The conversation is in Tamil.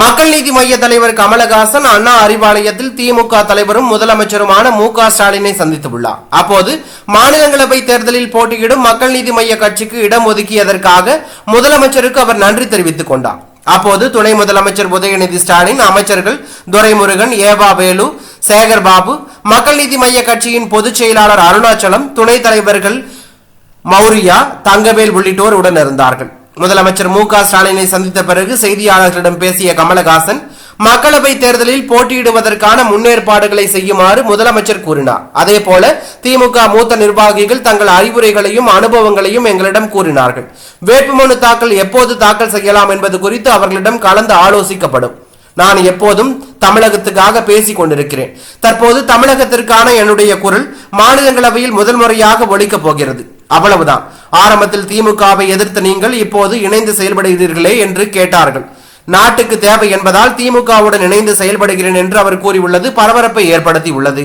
மக்கள் நீதி மைய தலைவர் கமலஹாசன் அண்ணா அறிவாலயத்தில் திமுக தலைவரும் முதலமைச்சருமான மு க ஸ்டாலினை சந்தித்துள்ளார் அப்போது மாநிலங்களவை தேர்தலில் போட்டியிடும் மக்கள் நீதி மைய கட்சிக்கு இடம் ஒதுக்கியதற்காக முதலமைச்சருக்கு அவர் நன்றி தெரிவித்துக் கொண்டார். அப்போது துணை முதலமைச்சர் உதயநிதி ஸ்டாலின் அமைச்சர்கள் துரைமுருகன் ஏவா வேலு சேகர் பாபு மக்கள் நீதி மைய கட்சியின் பொதுச் செயலாளர் அருணாச்சலம் துணைத் தலைவர்கள் மௌரியா தங்கவேல் உள்ளிட்டோர் உடன் இருந்தார்கள். முதலமைச்சர் மு க ஸ்டாலினை சந்தித்த பிறகு செய்தியாளர்களிடம் பேசிய கமலஹாசன் மக்களவை தேர்தலில் போட்டியிடுவதற்கான முன்னேற்பாடுகளை செய்யுமாறு முதலமைச்சர் கூறினார். அதேபோல திமுக மூத்த நிர்வாகிகள் தங்கள் அறிவுரைகளையும் அனுபவங்களையும் எங்களிடம் கூறினார்கள். வேட்புமனு தாக்கல் எப்போது தாக்கல் செய்யலாம் என்பது குறித்து அவர்களிடம் கலந்து ஆலோசிக்கப்படும். நான் எப்போதும் தமிழகத்துக்காக பேசிக் கொண்டிருக்கிறேன். தற்போது தமிழகத்திற்கான என்னுடைய குரல் மாநிலங்களவையில் முதல் முறையாக ஒழிக்கப் போகிறது. அவ்வளவுதான். ஆரம்பத்தில் திமுகவை எதிர்த்த நீங்கள் இப்போது இணைந்து செயல்படுகிறீர்களே என்று கேட்டார்கள். நாட்டுக்கு தேவை என்பதால் திமுகவுடன் இணைந்து செயல்படுகிறேன் என்று அவர் கூறியுள்ளது பரபரப்பை ஏற்படுத்தி உள்ளது